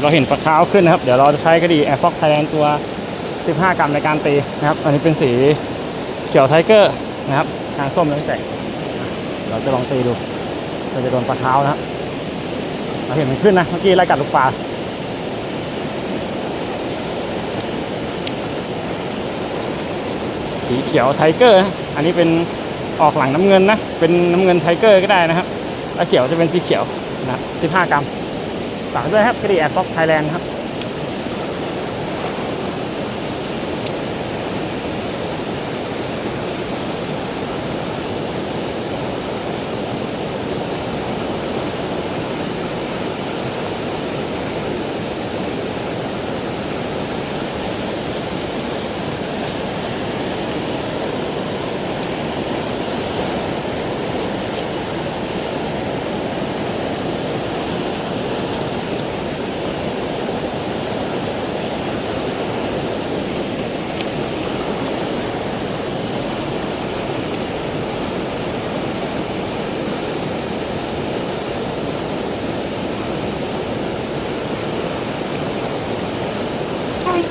เราเห็นปลาขาวขึ้นนะครับ เดี๋ยวเราจะใช้กระดี่แอร์ฟ็อกไทยแลนด์ตัว 15 กรัมในการตีนะครับ อันนี้เป็นสีเขียวไทเกอร์นะครับ ทางส้มแล้วแต่เราจะลองตีดูเราจะโดนปลาขาวนะครับ เราเห็นมันขึ้นนะ เมื่อกี้ไล่กัดลูกปลาสีเขียวไทเกอร์ อันนี้เป็นออกหลังน้ำเงินนะ เป็นน้ำเงินไทเกอร์ก็ได้นะครับ แล้วเขียวจะเป็นสีเขียวนะ15 กรัม ฝากด้วยครับกระดีแอร์ฟ็อกไทยแลนด์ครับ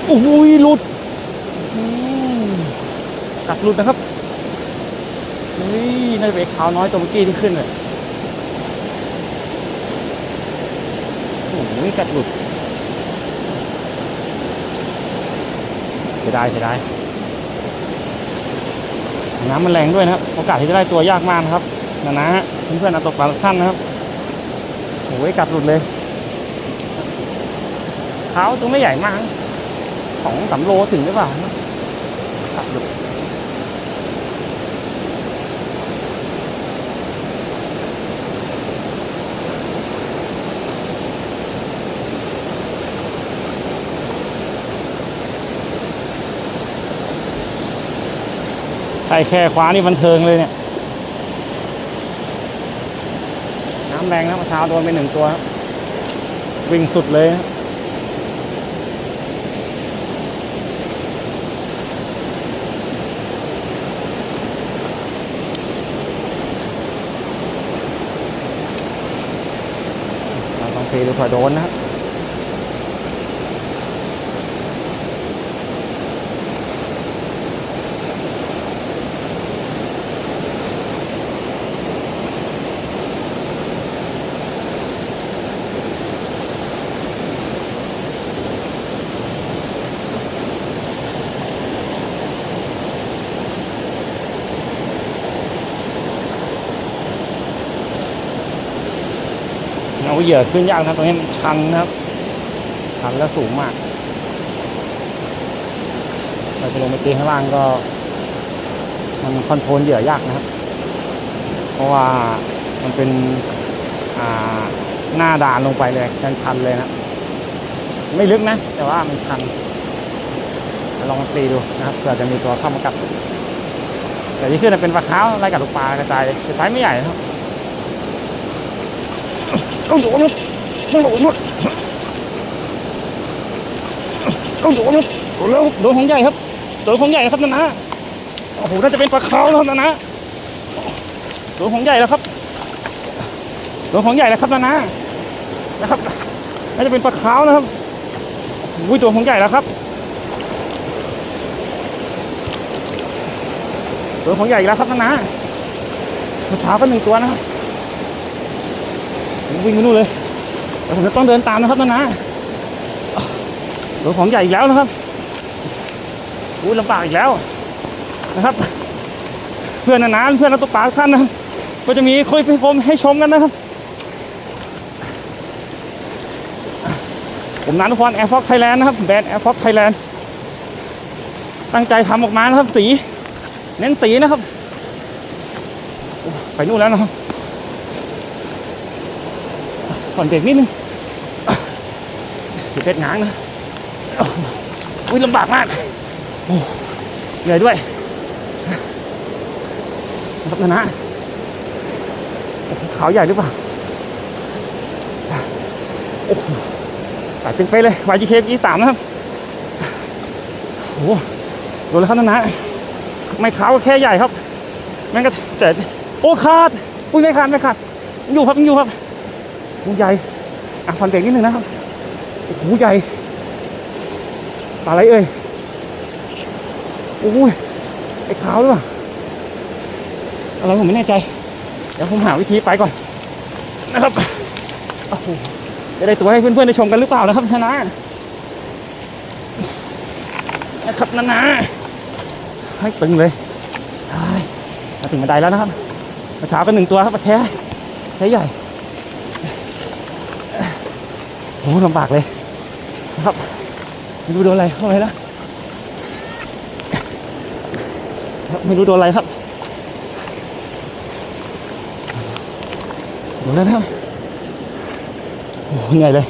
โอ้ยหลุดอืมกัดหลุดนะครับเฮ้ยน่าจะเป็นขาวน้อยตัวเมื่อกี้ที่ขึ้นเลยโอ้ยกัดหลุดเสียดายเสียดายน้ำมันแรงด้วยนะครับ โอกาสที่จะได้ตัวยากมากนะครับนะนะเพื่อนๆตกปลาท่านนะครับโอ้ยกัดหลุดเลยเท้าตัวไม่ใหญ่มาก สองสามโลถึงหรือเปล่าขับดูใช่แค่คว้านี่บันเทิงเลยเนี่ย น้ำแรงนะเมื่อเช้าโดนไปหนึ่งตัวครับวิ่งสุดเลยนะ เราต้องตี ดูเผื่อโดนนะครับ เอาเหยื่อขึ้นยากนะตรงนี้มันชันนะครับชันและสูงมาก เราจะลงไปตีข้างล่างก็ มันคอนโทรลเหยื่อยากนะครับ เพราะว่ามันเป็นหน้าด่านลงไปเลยชันชันเลยนะ ไม่ลึกนะ แต่ว่ามันชันลองตีดูนะครับเผื่อจะมีตัวเข้ามากัดแต่ที่ขึ้นเป็นปลาขาวไล่กัดลูกปลากระจายแต่ไซส์ไม่ใหญ่นะครับ ต้องโดนนุดต้องโดนนุดต้องโดนนุดโดนแล้วโดนของใหญ่ครับโดนของใหญ่ครับนะนะโอ้โหน่าจะเป็นปลาเขาวแล้วครับนะนะโดนของใหญ่แล้วครับโดนของใหญ่แล้วครับนะนะนะครับน่าจะเป็นปลาเขานะครับอุ้ยตัวของใหญ่แล้วครับตัวของใหญ่แล้วครับนะนะเมื่อเช้าก็หนึ่งตัวนะครับ วิ่งไปนู่นเลยแล้วผมจะต้องเดินตามนะครับนะนะรถของใหญ่อีกแล้วนะครับอุ้ยลำบากอีกแล้วนะครับ เพื่อนนะนะเพื่อนนักตกปลาท่านนะก็จะมีคุยให้ผมให้ชมกันนะครับ ผมนันทพรแอร์ฟ็อกไทยแลนด์นะครับแบรนด์แอร์ฟ็อกไทยแลนด์ตั้งใจทำออกมานะครับสี เน้นสีนะครับ ไปนู่นแล้วนะครับ ก่อนเบรกนิดนึงอย่าเป็ดง้างนะอุ้ยลำบากมากเหนื่อยด้วยครับนะนะขาวใหญ่หรือเปล่าโอ้โหสายตึงไปเลย YGK E3 นะครับโอ้โหโดนแล้วครับนะนะไม่ขาวก็แค่ใหญ่ครับแม่งก็แต่โอ้ขาดอุ้ยไม่ขาดไม่ขาดอยู่ครับอยู่ครับ ลูใหญ่ อะผ่อนเบรกนิดนึงนะครับโอ้โหใหญ่ปลาอะไรเอ่ยโอ้ยไอ้ขาวหรือเปล่าอะไรผมไม่แน่ใจ เดี๋ยวผมหาวิธีไปก่อนนะครับโอ้โหจะได้ตัวให้เพื่อนๆได้ชมกันหรือเปล่านะครับชนะนะครับนานาให้ตึงเลยมาถึงบันไดแล้วนะครับมื่อเช้าก็หนึ่งตัวครับปลาแค่แค่ใหญ่ โอ้โหลำบากเลยนะครับไม่รู้โดนอะไรเข้าไปแล้วครับไม่รู้โดนอะไรครับโดนแล้วนะครับโอ้โหเหนื่อยเลย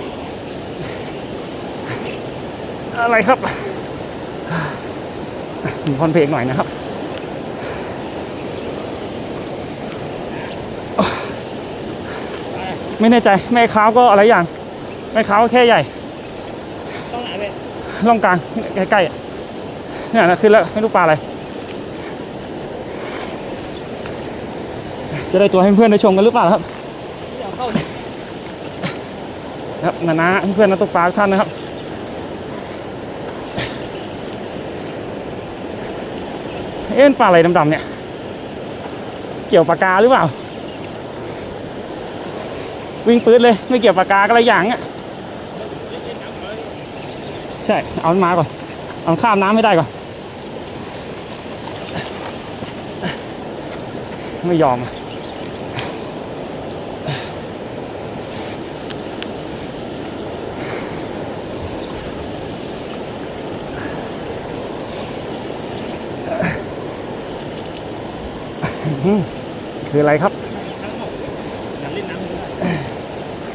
อะไรครับมีคอนเพลงหน่อยนะครับไม่แน่ใจแม่ค้าก็อะไรอย่าง แม่ค้าวแค่ใหญ่ ต้องไหนเลยล่องกลางใกล้ๆอะเนี่ยนะขึ้นแล้วไม่รู้ปลาอะไร จะได้ตัวให้เพื่อนได้ชมกันหรือเปล่าครับครับนานาเพื่อนนักตกปลาท่านนะครับเอ๊ะมันปลาอะไรดำๆเนี่ย เกี่ยวปากกาหรือเปล่า วิ่งปืดเลย ไม่เกี่ยวปากกาก็อะไรอย่างอะ ใช่ เอามันมาก่อน เอาข้ามน้ำไม่ได้ก่อน ไม่ยอม คืออะไรครับ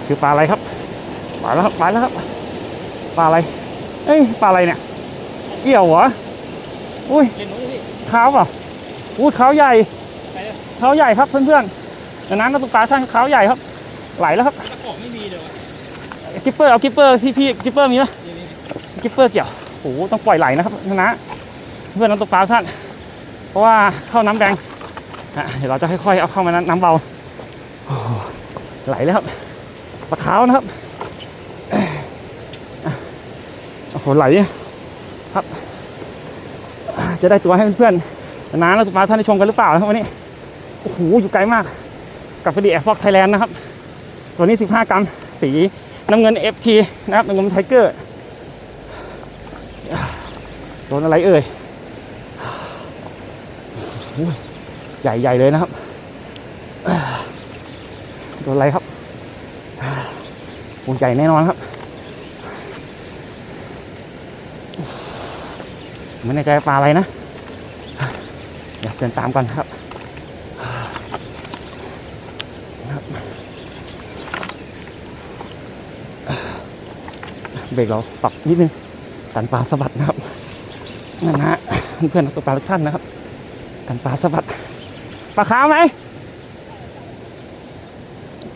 คือปลาอะไรครับ ปลาแล้วครับ ปลาแล้วครับ ปลาอะไร เอ้ยปลาอะไรเนี่ย เกี่ยวเหรอ อุ้ยเล่นนู้นพี่ขาวเปล่าอุ้ยขาวใหญ่ไปเลยขาวใหญ่ครับเพื่อนๆดังนั้นนักตกปลาช่างขาวใหญ่ครับ ไหลแล้วครับตะกอกไม่มีเลยวะกิปเปอร์เอากิปเปอร์พี่พี่กิปเปอร์มีไหมนี่นี่กิปเปอร์เกี่ยวโอ้โหต้องปล่อยไหลนะครับนะเพื่อนนักตกปลาทุกท่านเพราะว่าเข้าน้ำแดงอะเดี๋ยวเราจะค่อยๆเอาเข้ามาน้ำเบาโอ้โหไหลแล้วครับปลาขาวนะครับอะ โอ้โหไหลครับ จะได้ตัวให้เพื่อนๆน้าและตกปลาท่านได้ชมกันหรือเปล่าครับวันนี้โอ้โหอยู่ไกลมากกับพอดีแอร์ฟอกไทยแลนด์นะครับ ตัวนี้ 15 กรัม สีน้ำเงิน FT นะครับน้ำเงินไทเกอร์โดนอะไรเอ่ยใหญ่ๆเลยนะครับโดนอะไรครับโอ้ใหญ่แน่นอนครับ ไม่แน่ใจปลาอะไรนะเดี๋ยวเดินตามก่อนครับเบรกเราปรับนิดนึงกันปลาสะบัดนะครับนั่นนะฮะเพื่อนนักตกปลาทุกท่านนะครับกันปลาสะบัดปลาขาวไหม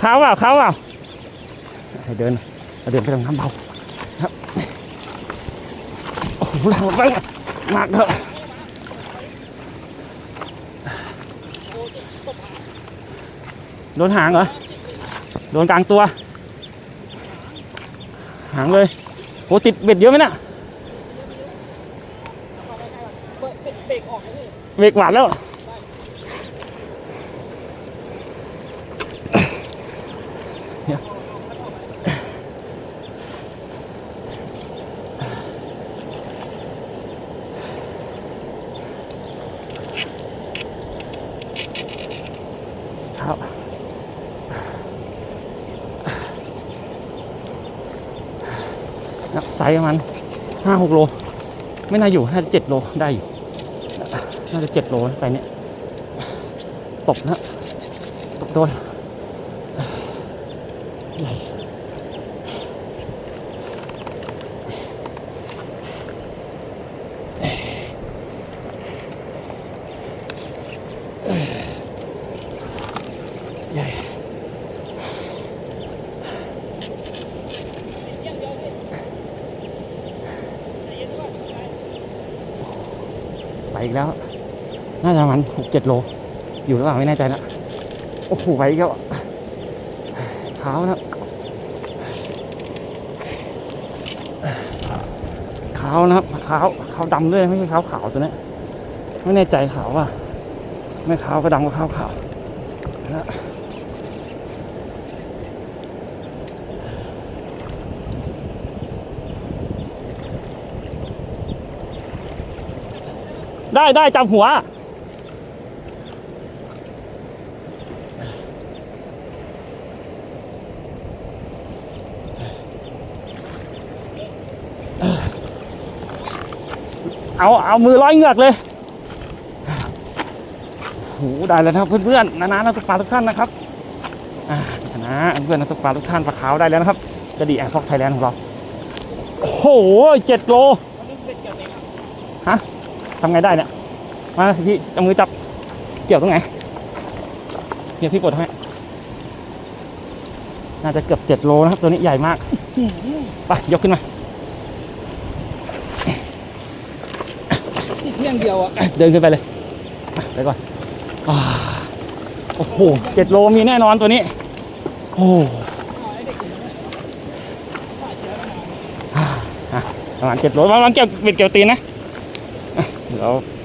ขาวเปล่าขาวเปล่าเดินเดินไปทางน้ำเบาครับโอ้โหแรงไป มากเถอะโดนหางเหรอ โดนกลางตัว หางเลยโหติดเบ็ดเยอะไหมนะ่ะเบ็ดเบรกออกเบรกหวานแล้ว นับไซส์ประมาณห้าหกโล ไม่น่าอยู่น่าจะเจ็ดโลได้อยู่น่าจะเจ็ดโลไซส์เนี้ยตบนะตบโดนใหญ่ แล้ว น่าจะประมันหกเจ็ดโล อยู่หรือเปล่าไม่แน่ใจนะโอ้โหไปอีกแล้วเท้านะขาวนะครับขาวขาวดำด้วยไม่ใช่ขาวขาวตัวนี้ไม่แน่ใจขาวว่าไม่ขาวก็ดำก็ขาวขาวนะ ได้ได้จับหัว เอาเอามือร้อยเหงือกเลยโหได้แล้วนะครับเพื่อนๆนานานักตกปลาทุกท่านนะครับอ่านะเพื่อนนักตกปลาทุกท่านปลาขาวได้แล้วนะครับกระดีแอนฟอกไทยแลนด์ของเรา โอ้โหเจ็ดโลมันนึกเป็นเกี่ยวเองอะฮะ ทำไงได้เนี่ย มาพี่เอามือจับ เกี่ยวตรงไหนเดี๋ยวพี่กดให้ น่าจะเกือบเจ็ดโลนะครับ ตัวนี้ใหญ่มาก ไป ยกขึ้นมานี่เที่ยงเดียวอะ เดินขึ้นไปเลยอะไปก่อนอ่าโอ้โหเจ็ดโลมีแน่นอนตัวนี้ โอ้เอาไอ้เด็กอยู่นั่นแหละฝ่ายเชื้อมานานประมาณเจ็ดโลประมาณเกี่ยวเป็นเกี่ยวตีนนะ Laufen.